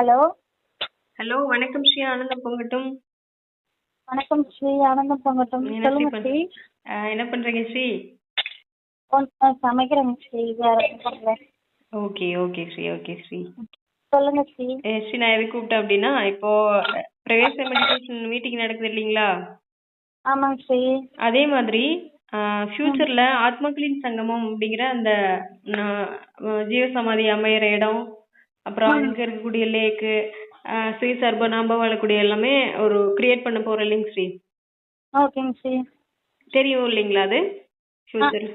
Hello? Hello வணக்கம் ஸ்ரீ ஆனந்தம் பொங்கட்டும். வணக்கம் ஸ்ரீ ஆனந்தம் பொங்கட்டும். சொல்லுங்க ஸ்ரீ. என்ன பண்றீங்க Sri? சமைக்கிறேங்க Sri. Okay okay Sri okay Sri. சொல்லுங்க ஸ்ரீ. ஸ்ரீ நான் எதுக்கு கூப்பிட்டேன் அப்படின்னா இப்போ பிரவேச மெடிடேஷன் மீட்டிங் நடக்குது இல்லைங்களா? ஆமாங்க ஸ்ரீ. அதே மாதிரி ஃபியூச்சர்ல ஆத்மக்களின் சங்கமம் அப்படிங்கிற அந்த ஜீவசமாதி அமையிற இடம் அப்புறம் அங்க இருக்கக்கூடிய லேக்கு ஸ்ரீ சர்பநாம்ப வாழக்கூடிய எல்லாமே ஒரு கிரியேட் பண்ண போறோம் இல்லைங்க ஸ்ரீ? ஓகேங்க ஸ்ரீ. தெரியும் இல்லைங்களா அது?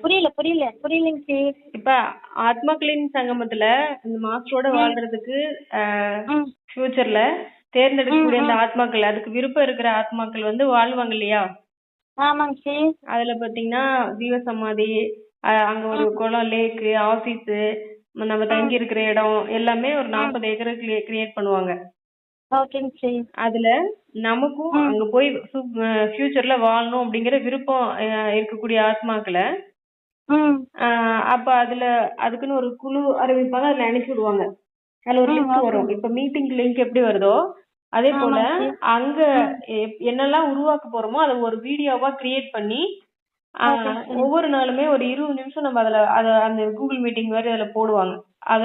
புரியல புரியல புரியலைங்க ஸ்ரீ. இப்ப ஆத்மாக்களின் சங்கமத்துல இந்த மாஸ்டரோட வாழ்றதுக்கு ஃபியூச்சர்ல தேர்ந்தெடுக்கக்கூடிய அந்த ஆத்மாக்கள் அதுக்கு விருப்பம் இருக்கிற ஆத்மாக்கள் வந்து வாழ்வாங்க இல்லையா? ஆமாங்க ஸ்ரீ. அதுல பாத்தீங்கன்னா ஜீவசமாதி அஹ் அங்க ஒரு குளம் லேக்கு ஆபீஸ் நம்ம தங்கி இருக்கிற இடம் எல்லாமே ஒரு நாற்பது ஏக்கர் கிரியேட் பண்ணுவாங்க. ஓகேங்க அதுல நமக்கும் அங்க போய் ஃபியூச்சர்ல வாழணும் அப்படிங்கிற விருப்பம் இருக்கக்கூடிய ஆத்மாக்களை அப்ப அதுல அதுக்குன்னு ஒரு குழு அறிவிப்பாங்க அதுல அனுப்பி விடுவாங்க. அதுல ஒரு லிஸ்ட் வரும். இப்ப மீட்டிங் லிங்க் எப்படி வருதோ அதே போல அங்க என்னெல்லாம் உருவாக்க போறோமோ அதை ஒரு வீடியோவா கிரியேட் பண்ணி ஆஹ் ஒவ்வொரு நாளுமே ஒரு இருபது நிமிஷம் நம்ம அதுல அத அந்த கூகுள் மீட்டிங் மாதிரி அதுல போடுவாங்க. அத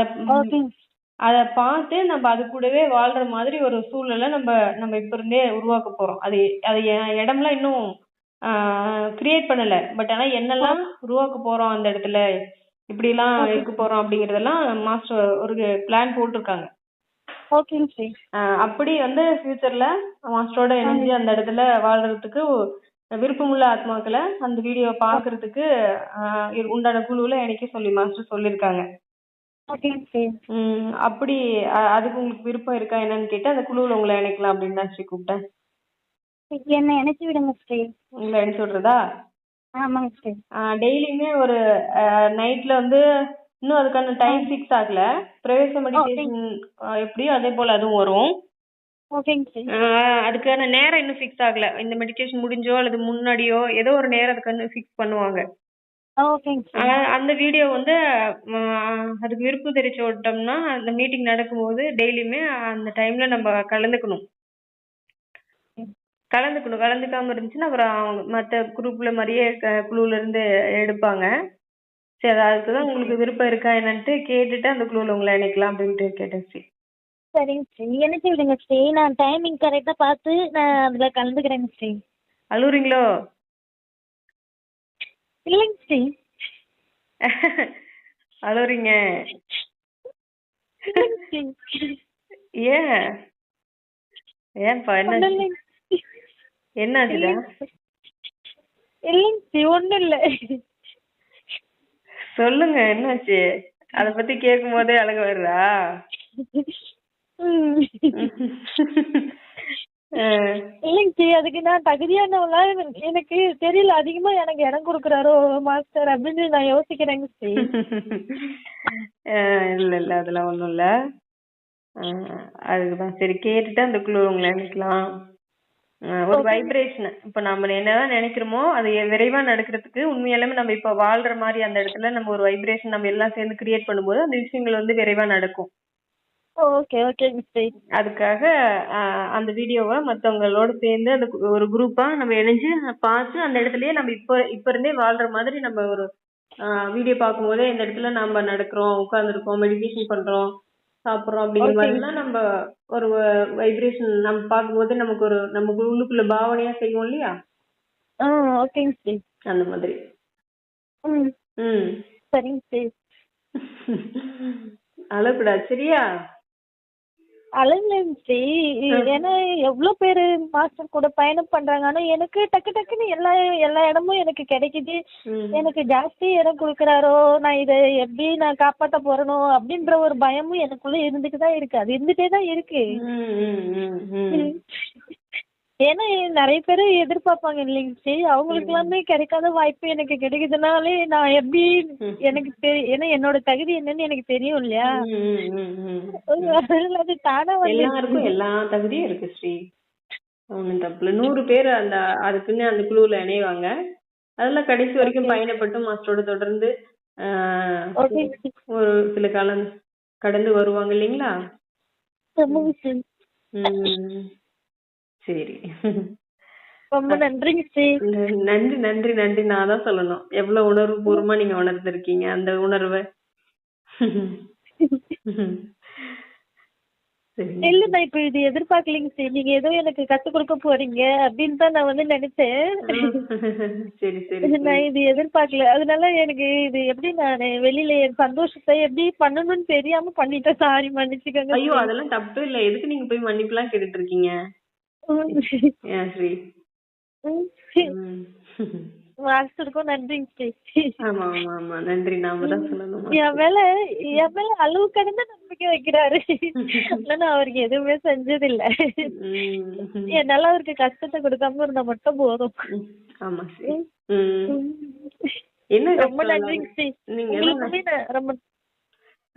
அத பார்த்து நம்ம அது கூடவே வாழ்ற மாதிரி ஒரு சூழ்நிலை நம்ம நம்ம இப்ப இருந்தே உருவாக்க போறோம். அது அது இடம்லாம் இன்னும் கிரியேட் பண்ணல. பட் ஆனா என்னெல்லாம் உருவாக்க போறோம் அந்த இடத்துல இப்படி எல்லாம் இருக்க போறோம் அப்படிங்கறதெல்லாம் மாஸ்டர் ஒரு பிளான் போட்டிருக்காங்க. ஓகேங்க ஸ்ரீ ஆஹ் அப்படி வந்து ஃபியூச்சர்ல மாஸ்டரோட இணைஞ்சு அந்த இடத்துல வாழ்றதுக்கு விருப்பமுள்ள ஆத்மாக்களை அந்த வீடியோ பாக்குறதுக்கு உண்டான குழுவுல இணைக்க சொல்லி மாஸ்டர் சொல்லியிருக்காங்க அப்படி அதுக்கு உங்களுக்கு விருப்பம் இருக்கா என்னன்னு கேட்டு அந்த குழுவுல உங்களை இணைக்கலாம் அப்படின்னு தான் ஸ்ரீ கூப்பிட்டேன். என்ன இணைச்சி விடுங்க ஸ்ரீ உங்களை இணைச்சு விடுறதா? ஆமாங்க ஸ்ரீ டெய்லியுமே ஒரு நைட்ல வந்து இன்னும் அதுக்கான டைம் ஃபிக்ஸ் ஆகல. பிரவேச மெடிடேஷன் எப்படியோ அதே போல அதுவும் வரும். ஓகேங்க அதுக்கான நேரம் இன்னும் ஃபிக்ஸ் ஆகல. இந்த மெடிடேஷன் முடிஞ்சோ அல்லது முன்னாடியோ ஏதோ ஒரு நேரம் அதுக்கு ஃபிக்ஸ் பண்ணுவாங்க. ஓகேங்க அந்த வீடியோ வந்து அதுக்கு விருப்பம் தெரிவிச்சு விட்டோம்னா அந்த மீட்டிங் நடக்கும்போது டெய்லியுமே அந்த டைம்ல நம்ம கலந்துக்கணும். கலந்துக்கணும். கலந்துக்காம இருந்துச்சுன்னா அப்புறம் அவங்க மற்ற குரூப்ல மாதிரியே குழுல இருந்து எடுப்பாங்க. சரி அதுக்கு தான் உங்களுக்கு விருப்பம் இருக்கா என்னன்ட்டு கேட்டுட்டு அந்த குழுல உங்களை இணைக்கலாம் அப்படின்ட்டு கேட்டேன் ஸ்ரீ சரிங்க ஸ்ரீ இணைச்சி விடுங்க ஸ்ரீ நான் டைமிங் கரெக்டா பார்த்து நான் அதுல கலந்துக்கிறேங்க ஸ்ரீ அழுவுறீங்களோ? இல்லைங்க ஸ்ரீ அழுவுறீங்க. ஏன்? ஏன்பா என்ன? என்ன ஆச்சுடா இல்லைங்க ஸ்ரீ ஒண்ணும் இல்ல. சொல்லுங்க என்னாச்சு? அத பத்தி கேட்கும் போதே அழகு வருதா? இல்லைங்க ஸ்ரீ அதுக்கு நான் தகுதியானவளா எனக்கு தெரியல அதிகமா எனக்கு இடம் கொடுக்குறாரோ மாஸ்டர் அப்படின்னு நான் யோசிக்கிறேங்க அஹ் இல்ல இல்ல அதெல்லாம் ஒண்ணும் இல்ல. அதுக்குதான் சரி கேட்டுட்டு அந்த குழு உங்களை நினைக்கலாம் ஒரு வைப்ரேஷன் இப்ப நம்ம என்னதான் நினைக்கிறோமோ அது விரைவா நடக்கிறதுக்கு உண்மையாலுமே நம்ம இப்ப வாழ்ற மாதிரி அந்த இடத்துல நம்ம ஒரு வைப்ரேஷன் நம்ம எல்லாம் சேர்ந்து கிரியேட் பண்ணும்போது அந்த விஷயங்கள் வந்து விரைவா நடக்கும். ஓகே ஓகேங்க ஸ்ரீ அதுக்காக ஆஹ் அந்த வீடியோவை மத்தவங்களோட சேர்ந்து அந்த கு- ஒரு குரூப்பா நம்ம இணைஞ்சு பார்த்து அந்த இடத்துலயே நம்ம இப்ப இப்ப இருந்தே வாழ்ற மாதிரி நம்ம ஒரு வீடியோ பார்க்கும்போதே இந்த இடத்துல நம்ம நடக்கிறோம் உட்கார்ந்துருக்கோம் மெடிடேஷன் பண்றோம் சாப்பிடுறோம் அப்படிங்கிற மாதிரிலாம் நம்ம ஒரு வைப்ரேஷன் நம்ம பார்க்கும்போது நமக்கு ஒரு நம்ம உள்ளுக்குள்ள பாவனையா செய்வோம் இல்லையா? ஆ ஓகேங்க ஸ்ரீ அந்த மாதிரி. ம். ம். சரிங்க ஸ்ரீ அழக்கூடாது சரியா? ஸ்ரீ ஏன்னா எவ்வளோ பேர் மாஸ்டர் கூட பயணம் பண்றாங்க. ஆனா எனக்கு டக்கு டக்குன்னு எல்லா எல்லா இடமும் எனக்கு கிடைக்குது. எனக்கு ஜாஸ்தி இடம் கொடுக்குறாரோ நான் இதை எப்படி நான் காப்பாத்த போறேனோ அப்படின்ற ஒரு பயமும் எனக்குள்ள இருந்துட்டு தான் இருக்கு. அது இருந்துட்டே தான் இருக்கு. ஏன்னா நிறைய பேர் எதிர்பார்ப்பாங்க இல்லைங்க ஸ்ரீ அவங்களுக்கு எல்லாமே கிடைக்காத வாய்ப்பு எனக்கு கிடைக்குதுனாலே நான் எப்படி எனக்கு தெரியும் ஏன்னா என்னோட தகுதி என்னன்னு எனக்கு தெரியும் இல்லையா? அது தானா எல்லாருக்கும் எல்லா தகுதியும் இருக்கு ஸ்ரீ ஒண்ணும் தப்புல நூறு பேர் அந்த அதுக்குன்னு அந்த குழுவுல இணைவாங்க. அதெல்லாம் கடைசி வரைக்கும் பயணப்பட்டு மாஸ்டரோட தொடர்ந்து ஒரு சில காலம் கடந்து வருவாங்க இல்லைங்களா? சரி. ரொம்ப நன்றிங்க ஸ்ரீ நன்றி நன்றி நன்றி. நான் தான் சொல்லணும். எவ்வளவு உணர்வு பூர்வமா நீங்க உணர்ந்திருக்கீங்க அந்த உணர்வை. இல்ல நான் இப்ப இது எதிர்பார்க்கலைங்க ஸ்ரீ நீங்க ஏதோ எனக்கு கத்து கொடுக்க போறீங்க அப்படின்னு தான் நான் வந்து நினைச்சேன். சரி சரி நான் இது எதிர்பார்க்கல. அதனால எனக்கு இது எப்படி நான் வெளியில என் சந்தோஷத்தை எப்படி பண்ணணும்னு தெரியாம பண்ணிட்டேன். சாரி மன்னிச்சுக்கோங்க ஐயோ அதெல்லாம் தப்பு இல்ல. எதுக்கு நீங்க போய் மன்னிப்புலாம் கேட்டுட்டு இருக்கீங்க? ஸ்ரீ. மாஸ்டருக்கும் நன்றிங்க ஸ்ரீ. ஆமா ஆமா ஆமா. நன்றி. நாம தான் சொல்லணும்? என் மேல என் மேல அளவு கடந்த நம்பிக்கை வைக்கிறாரு. ஆனா அவருக்கு எதுவுமே செஞ்சது இல்ல. என்னால அவருக்கு கஷ்டத்தை கொடுக்காம இருந்தா மட்டும் போதும். ஆமா. என்ன ரொம்ப நன்றிங்க ஸ்ரீ. நீங்க ரொம்ப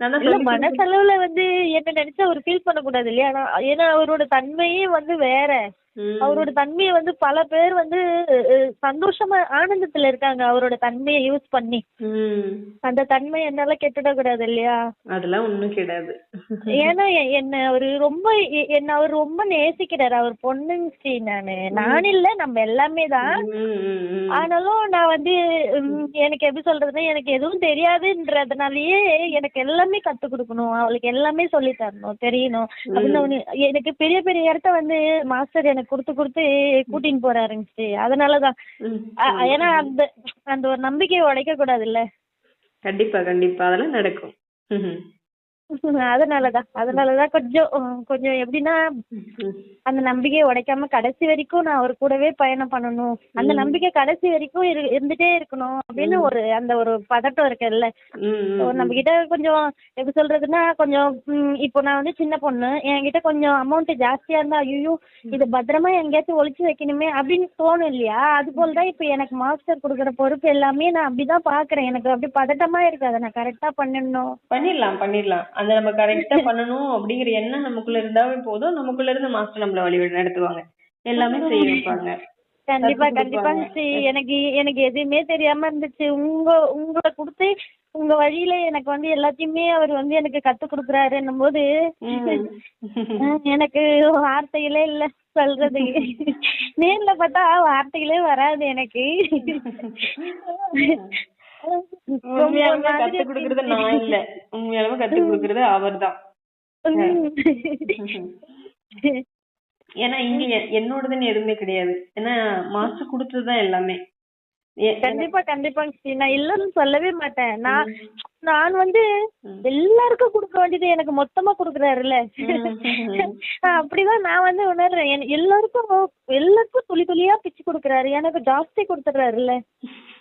இல்ல மனசளவுல வந்து என்ன நினைச்சு அவர் ஃபீல் பண்ணக்கூடாது இல்லையா ஆனா ஏன்னா அவரோட தன்மையே வந்து வேற. அவரோட தன்மையை வந்து பல பேர் வந்து சந்தோஷமா ஆனந்தத்துல இருக்காங்க அவரோட தன்மையை யூஸ் பண்ணி. அந்த தன்மை என்னால கெட்டுடக்கூடாது இல்லையா? அதெல்லாம் ஒண்ணும் கிடையாது ஏன்னா என்ன அவரு ரொம்ப என்ன அவர் ரொம்ப நேசிக்கிறாரு. அவர் பொண்ணுங்க ஸ்ரீ நானு. நான் இல்ல நம்ம எல்லாமே தான். ஆனாலும் நான் வந்து எனக்கு எப்படி சொல்றதுன்னா எனக்கு எதுவும் தெரியாதுன்றதுனாலயே எனக்கு எல்லாமே கத்து கொடுக்கணும். அவளுக்கு எல்லாமே சொல்லி தரணும் தெரியணும். அப்படின்னு எனக்கு பெரிய பெரிய இடத்த வந்து மாஸ்டர் எனக்கு கொடுத்து கொடுத்து கூட்டின்னு போறாருங்க ஸ்ரீ. அதனாலதான். ஏன்னா அந்த அந்த ஒரு நம்பிக்கையை உடைக்க கூடாதுல்ல? கண்டிப்பா கண்டிப்பா. அதெல்லாம் நடக்கும். அதனாலதான். அதனாலதான் கொஞ்சம் கொஞ்சம் எப்படின்னா. அந்த நம்பிக்கையை உடைக்காம கடைசி வரைக்கும் நான் அவர் கூடவே பயணம் பண்ணணும். அந்த நம்பிக்கை கடைசி வரைக்கும் இரு- இருந்துட்டே இருக்கணும் அப்படின்னு ஒரு அந்த ஒரு பதட்டம் இருக்குல்ல. ம். So, நம்ம கிட்ட கொஞ்சம் எப்படி சொல்றதுன்னா கொஞ்சம் இப்போ நான் வந்து சின்ன பொண்ணு என்கிட்ட கொஞ்சம் அமௌண்ட் ஜாஸ்தியா இருந்தா ஐயோ இது பத்திரமா எங்கேயாச்சும் ஒளிச்சு வைக்கணுமே அப்படின்னு தோணும் இல்லையா? அது போலதான் இப்ப எனக்கு மாஸ்டர் கொடுக்குற பொறுப்பு எல்லாமே நான் அப்படிதான் பாக்குறேன் எனக்கு அப்படி பதட்டமா இருக்கு. அதை நான் கரெக்டா பண்ணணும் பண்ணிடலாம் பண்ணிடலாம். அந்த நம்ம கரெக்டா பண்ணணும் அப்படிங்கிற எண்ணம் நமக்குள்ள இருந்தாவே போதும். நமக்குள்ள இருந்து மாஸ்டர் நம்மள வழி நடத்துவாங்க. எல்லாமே செய்ய வைப்பாங்க. கண்டிப்பா கண்டிப்பா. ஸ்ரீ எனக்கு எனக்கு எதுவுமே தெரியாம இருந்துச்சு. உங்க உங்களை கொடுத்து உங்க வழியில எனக்கு வந்து எல்லாத்தையுமே அவர் வந்து எனக்கு கத்து கொடுக்குறாருன்னும் போது எனக்கு வார்த்தைகளே இல்ல சொல்றதுக்கு நேர்ல பார்த்தா வார்த்தைகளே வராது எனக்கு. உண்மையாலுமே கத்து கொடுக்கறது நான் இல்ல. உண்மையாலுமே கத்து கொடுக்கறது அவர்தான். ஏன்னா இங்க என்னோடதுன்னு எதுவுமே கிடையாது. ஏன்னா மாஸ்டர் கொடுத்ததுதான் எல்லாமே. கண்டிப்பா கண்டிப்பாங்க ஸ்ரீ நான் இல்லைன்னு சொல்லவே மாட்டேன். நான் நான் வந்து. எல்லாருக்கும் கொடுக்க வேண்டியது எனக்கு மொத்தமா கொடுக்குறாருல்ல. அப்படிதான் நான் வந்து உணர்றேன். எல்லாருக்கும் எல்லாருக்கும் துளி துளியா பிச்சு கொடுக்குறாரு. எனக்கு ஜாஸ்தி கொடுத்துறாருல்ல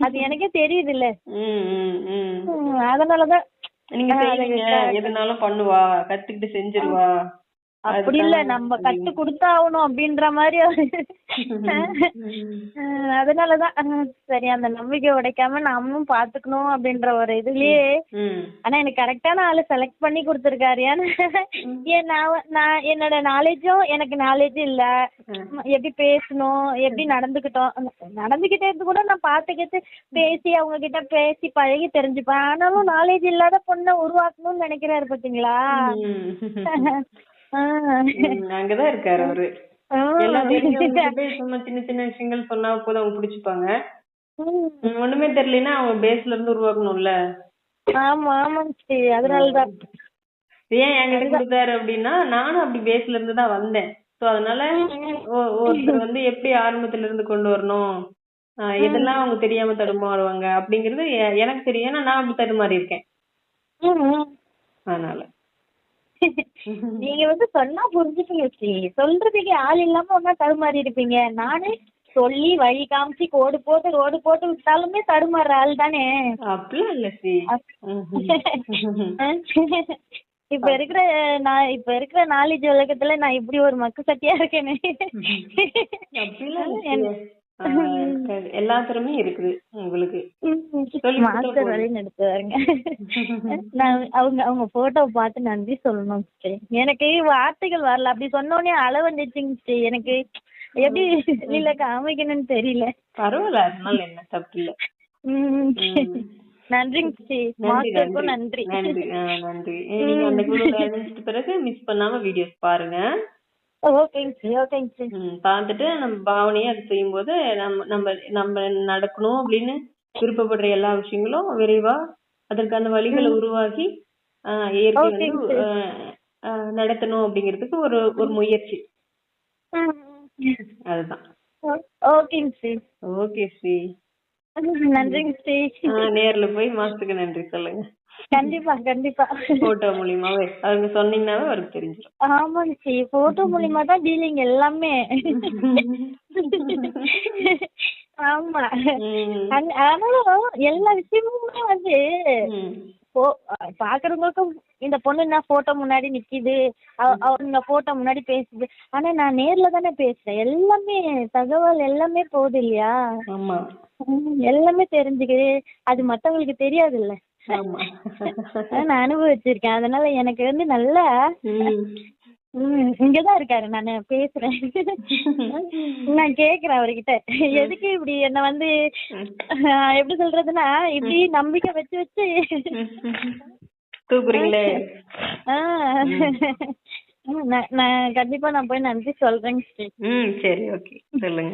அது எனக்கே தெரியுது இல்ல. அதனாலதான் நீங்க எதுனாலும் பண்ணுவா. கத்துக்கிட்டு செஞ்சிருவா. அப்படி இல்ல நம்ம கத்து கொடுத்தாகணும் அப்படின்ற மாதிரி அதனாலதான் சரி அந்த நம்பிக்கை உடைக்காம நாமளும் பாத்துக்கணும் அப்படின்ற ஒரு இதுலயே. ஆனா எனக்கு கரெக்டான ஆளு செலக்ட் பண்ணி கொடுத்துருக்காரு. ஏன்னா ஏன் நான் என்னோட நாலேஜும் எனக்கு நாலேஜ் இல்ல. எப்படி பேசணும் எப்படி நடந்துக்கிட்டோம் அந்த- நடந்துக்கிட்டே கூட நான் பாத்துக்கிட்டு பேசி அவங்க கிட்ட பேசி பழகி தெரிஞ்சுப்பேன். ஆனாலும் நாலேஜ் இல்லாத பொண்ணை உருவாக்கணும்னு நினைக்கிறாரு பாத்தீங்களா? ம். அங்கதான் இருக்காரு அவரு. சும்மா சின்ன சின்ன விஷயங்கள் சொன்னா போதும் அவங்க பிடிச்சுப்பாங்க. ம், ஒண்ணுமே தெரியலன்னா அவங்க பேஸ்ல இருந்து உருவாக்கணும்ல. ஆமா ஆமாங்க ஸ்ரீ அதனாலதான். ஏன் என்கிட்ட கொடுத்தாரு அப்படின்னா நானும் அப்படி பேஸ்ல இருந்து தான் வந்தேன். சோ அதனால ஒ- ஒருத்தர் வந்து எப்படி ஆரம்பத்துல இருந்து கொண்டு வரணும்? ஆஹ் எதெல்லாம் அவங்க தெரியாம தடுமாறுவாங்க அப்படிங்கறது எ- எனக்கு தெரியும். ஏன்னா நான் அப்படி தடுமாறி இருக்கேன். அதனால. நீங்க வந்து சொன்னா புரிஞ்சுப்பீங்க ஸ்ரீ. சொல்றதுக்கு ஆள் இல்லாம ஒன்னா தடுமாறி இருப்பீங்க. நானே சொல்லி வழி காமிச்சு கோடு போட்டு ரோடு போட்டு விட்டாலுமே தடுமாறுற ஆள் தானே. அப்படிலாம் இல்ல ஸ்ரீ. இப்ப இருக்கிற நான் இப்ப இருக்கிற நாலேஜ் உலகத்துல நான் இப்படி ஒரு மக்கு சட்டியா இருக்கேனே. இல்ல எல்லா திறமையும் இருக்குது உங்களுக்கு. மாஸ்டர் கொடுத்தா வழி நடத்துவாருங்க நான் அவங்க அவங்க போட்டோ பார்த்து நன்றி சொல்லணும் எனக்கு வார்த்தைகள் வரல. அப்படி சொன்னோடனே அள வந்துச்சுங்க எனக்கு எப்படி வெளியில காமிக்கணும்னு தெரியல. பரவாயில்ல. அதனால என்ன தப்பு இல்ல. நன்றிங்க நன்றி நன்றி. நன்றி. நீங்க அந்த இணைஞ்சிட்ட பிறகு மிஸ் பண்ணாம வீடியோஸ் பாருங்க. ஓகேங்க ம், பார்த்துட்டு நம்ம பாவனையை அது செய்யும்போது நம்ம நம்ம நம்ம நடக்கணும் அப்படின்னு விருப்பப்படுற எல்லா விஷயங்களும் விரைவா அதற்கான வழிகளை உருவாக்கி ஆஹ், இயற்கை வந்து ஆஹ், நடத்தணும் அப்படிங்கிறதுக்கு ஒரு ஒரு முயற்சி. அதுதான். ஓகேங்க ஸ்ரீ ஓகே ஸ்ரீ நன்றிங்க ஸ்ரீ நேர்ல போய் மாசத்துக்கு நன்றி சொல்லுங்க. கண்டிப்பா கண்டிப்பா. போட்டோ மூலியமாவே. அவங்க சொன்னீங்கன்னாவே அவருக்கு தெரிஞ்சிடும் ஆமாங்க ஸ்ரீ போட்டோ மூலியமா தான் டீலிங் எல்லாமே. ஆமா. ஆனாலும் எல்லா விஷயமுமே வந்து பாக்குறவங்களுக்கும் இந்த பொண்ணு என்ன போட்டோ முன்னாடி நிக்குது? அவ- அவங்க போட்டோ முன்னாடி பேசுது. ஆனா நான் நேர்ல தானே பேசுறேன். எல்லாமே தகவல் எல்லாமே போகுது இல்லையா? எல்லாமே தெரிஞ்சுக்குது. அது மத்தவங்களுக்கு தெரியாது இல்ல நான் அனுபவிச்சிருக்கேன். அதனால எனக்கு வந்து நல்லா இங்கதான் இருக்காரு. நான் பேசுறேன். நான் கேக்குறேன் அவர்கிட்ட. எதுக்கு இப்படி என்ன வந்து எப்படி சொல்றதுன்னா இப்படி நம்பிக்கை வச்சு வச்சு தூக்குறீங்களே? நான் நான் கண்டிப்பா நான் போய் நன்றி சொல்றேங்க ஸ்ரீ ம் சரி ஓகே. சொல்லுங்க.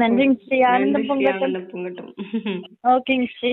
நன்றிங்க ஸ்ரீ ஆனந்த பொங்கட்டும். ஓகேங்க ஸ்ரீ